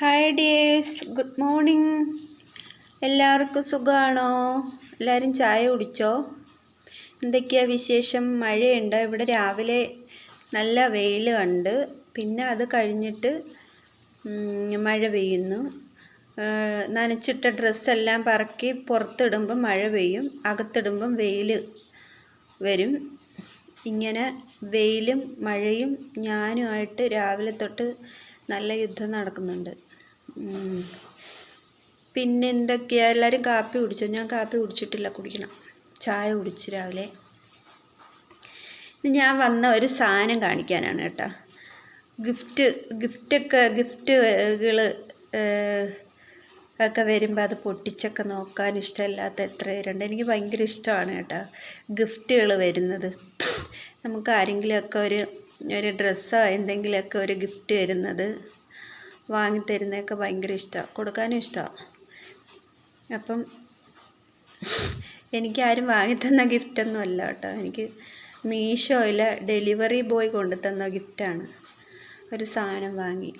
Hi dears good morning എല്ലാവർക്കും സുഖമാണോ എല്ലാവരും ചായ കുടിച്ചോ? എന്തൊക്കെയാണ് വിശേഷം? മഴയുണ്ട്? ഇവിടെ രാവിലെ നല്ല വെയിൽ കണ്ട്. പിന്നെ അത് കഴിഞ്ഞിട്ട് മഴ പെയ്യുന്നു. നനച്ചിട്ട ഡ്രസ്സെല്ലാം പറക്കി പുറത്തിടുമ്പം മഴ പെയ്യും. അകത്തിടുമ്പം വെയിൽ വരും. ഇങ്ങനെ വെയിലും മഴയും ഞാനുമായിട്ട് രാവിലെ തൊട്ട് നല്ല യുദ്ധം നടക്കുന്നുണ്ട്. പിന്നെ എന്തൊക്കെയാ എല്ലാവരും കാപ്പി കുടിച്ചോ? ഞാൻ കാപ്പി കുടിച്ചിട്ടില്ല കുടിക്കണം. ചായ കുടിച്ച് രാവിലെ. ഞാൻ വന്ന ഒരു സാധനം കാണിക്കാനാണ് കേട്ടോ. ഗിഫ്റ്റ് ഗിഫ്റ്റൊക്കെ ഗിഫ്റ്റുകൾ ഒക്കെ വരുമ്പോൾ അത് പൊട്ടിച്ചൊക്കെ നോക്കാൻ ഇഷ്ടമില്ലാത്ത എത്ര പേരുണ്ട്. എനിക്ക് ഭയങ്കര ഇഷ്ടമാണ് കേട്ടോ ഗിഫ്റ്റുകൾ വരുന്നത്. നമുക്ക് ആരെങ്കിലുമൊക്കെ ഒരു ഒരു ഡ്രസ്സോ എന്തെങ്കിലുമൊക്കെ ഒരു ഗിഫ്റ്റ് വരുന്നത്. വാങ്ങിത്തരുന്നതൊക്കെ ഭയങ്കര ഇഷ്ടമാണ് കൊടുക്കാനും ഇഷ്ടമാണ് അപ്പം എനിക്ക് ആരും വാങ്ങിത്തന്ന ഗിഫ്റ്റൊന്നും അല്ല കേട്ടോ. എനിക്ക് മീഷോയിലെ ഡെലിവറി ബോയ് കൊണ്ടു തന്ന ഗിഫ്റ്റാണ്. ഒരു സാധനം വാങ്ങി.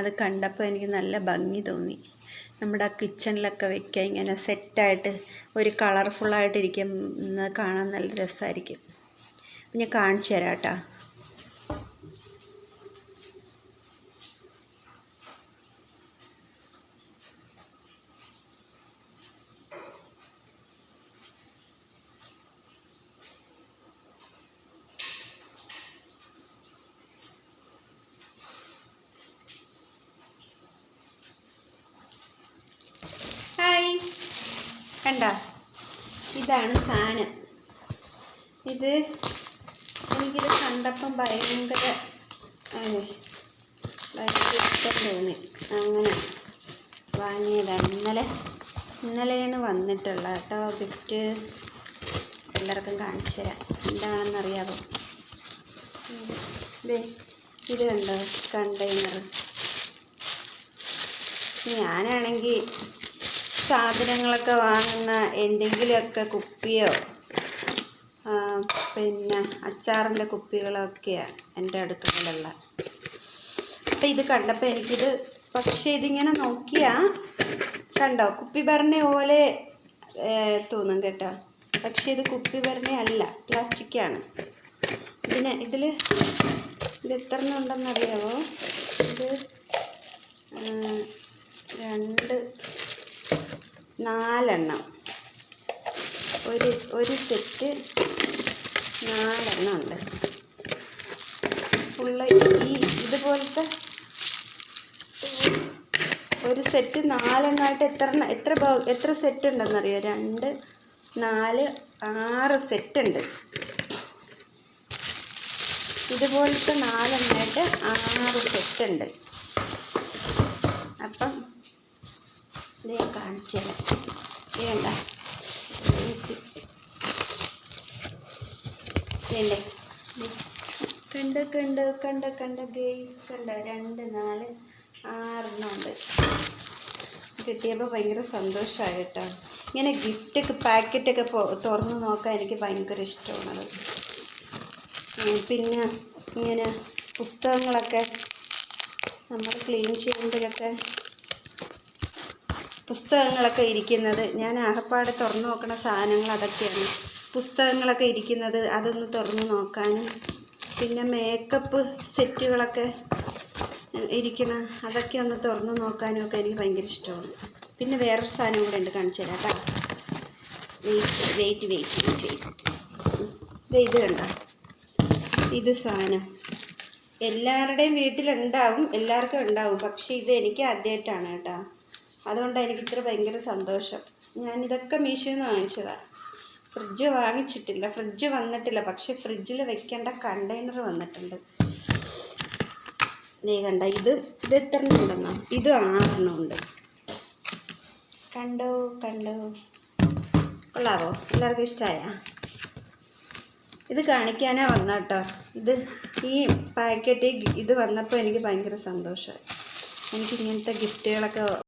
അത് കണ്ടപ്പോൾ എനിക്ക് നല്ല ഭംഗി തോന്നി. നമ്മുടെ ആ കിച്ചണിലൊക്കെ വെക്കുക ഇങ്ങനെ സെറ്റായിട്ട് ഒരു കളർഫുള്ളായിട്ടിരിക്കുന്നത് കാണാൻ നല്ല രസമായിരിക്കും ഞാൻ കാണിച്ചു തരാം കേട്ടോ ഹായ് കണ്ട? ഇതാണ് സാധനം. ഇത് എനിക്കിത് കണ്ടപ്പം ഭയങ്കര ഭയങ്കര ഇഷ്ടം തോന്നി. അങ്ങനെ വാങ്ങിയതാണ് ഇന്നലെ ഇന്നലെയാണ് വന്നിട്ടുള്ളത് കേട്ടോ. ഗിഫ്റ്റ് എല്ലാവർക്കും കാണിച്ചു തരാം. എന്താണെന്നറിയാമോ ഇത് ഇത് കണ്ടോ? കണ്ടെയ്നർ ഞാനാണെങ്കിൽ സാധനങ്ങളൊക്കെ വാങ്ങുന്ന എന്തെങ്കിലുമൊക്കെ കുപ്പിയോ പിന്നെ അച്ചാറിന്റെ കുപ്പികളൊക്കെയാണ് എന്റെ അടുക്കളയിലുള്ള. അപ്പം ഇത് കണ്ടപ്പോൾ എനിക്കിത് പക്ഷേ ഇതിങ്ങനെ നോക്കിയാൽ കണ്ടോ? കുപ്പി ഭരണ പോലെ തോന്നും കേട്ടോ. പക്ഷേ ഇത് കുപ്പി ഭരണ അല്ല പ്ലാസ്റ്റിക്കാണ് ഇതിന് ഇതിൽ ഇത് എത്ര ഇത് രണ്ട് നാലെണ്ണം. ഒരു ഒരു സെറ്റ് നാലെണ്ണം ഉണ്ട്. ഫുള്ള് ഈ ഇതുപോലത്തെ ഒരു സെറ്റ് നാലെണ്ണമായിട്ട് എത്ര എത്ര എത്ര സെറ്റ് ഉണ്ടെന്നറിയോ? രണ്ട് നാല് ആറ് സെറ്റ് ഉണ്ട്. ഇതുപോലത്തെ നാലെണ്ണമായിട്ട് ആറ് സെറ്റ് ഉണ്ട് അപ്പം ഞാൻ കാണിച്ചു തരാം. വേണ്ട വേണ്ടേ കണ്ട്? കണ്ട് കണ്ട് കണ്ട് ഗെയ്സ് കണ്ട്. രണ്ട് നാല് ആറെണ്ണം കിട്ടിയപ്പോൾ ഭയങ്കര സന്തോഷമായി കേട്ടോ ഇങ്ങനെ ഗിഫ്റ്റൊക്കെ പാക്കറ്റൊക്കെ തുറന്ന് നോക്കാൻ എനിക്ക് ഭയങ്കര ഇഷ്ടമാണത്. പിന്നെ ഇങ്ങനെ പുസ്തകങ്ങളൊക്കെ നമ്മൾ ക്ലീൻ ചെയ്യുമ്പോഴൊക്കെ പുസ്തകങ്ങളൊക്കെ ഇരിക്കുന്നത്. ഞാൻ ആകപ്പാടെ തുറന്നു നോക്കുന്ന സാധനങ്ങൾ അതൊക്കെയാണ്. പുസ്തകങ്ങളൊക്കെ ഇരിക്കുന്നത്. അതൊന്ന് തുറന്നു നോക്കാനും പിന്നെ മേക്കപ്പ് സെറ്റുകളൊക്കെ ഇരിക്കണ അതൊക്കെ ഒന്ന് തുറന്നു നോക്കാനും ഒക്കെ എനിക്ക് ഭയങ്കര ഇഷ്ടമാണ്. പിന്നെ വേറൊരു സാധനം കൂടെ ഉണ്ട് കാണിച്ചു തരാം കേട്ടോ. Wait wait wait wait wait ഇത് കണ്ട? ഇത് സാധനം. എല്ലാവരുടെയും വീട്ടിലുണ്ടാവും എല്ലാവർക്കും ഉണ്ടാവും. പക്ഷേ ഇത് എനിക്ക് ആദ്യമായിട്ടാണ് കേട്ടോ. അതുകൊണ്ടാണ് എനിക്ക് ഇത്ര ഭയങ്കര സന്തോഷം. ഞാനിതൊക്കെ മീഷോയിൽ നിന്ന് വാങ്ങിച്ചതാണ് ഫ്രിഡ്ജ് വാങ്ങിച്ചിട്ടില്ല. ഫ്രിഡ്ജ് വന്നിട്ടില്ല. പക്ഷേ ഫ്രിഡ്ജിൽ വെക്കേണ്ട കണ്ടെയ്നർ വന്നിട്ടുണ്ട്. നീ കണ്ട ഇത് ഇത് എത്ര ഉണ്ടെന്നോ? ഇത് ആറെണ്ണം ഉണ്ട്. കണ്ടോ കണ്ടോ? കൊള്ളാവോ? എല്ലാവർക്കും ഇഷ്ടമായ ഇത് കാണിക്കാനാ വന്ന കേട്ടോ. ഇത് ഈ പാക്കറ്റ് ഇത് വന്നപ്പോൾ എനിക്ക് ഭയങ്കര സന്തോഷമായി. എനിക്ക് ഇങ്ങനത്തെ ഗിഫ്റ്റുകളൊക്കെ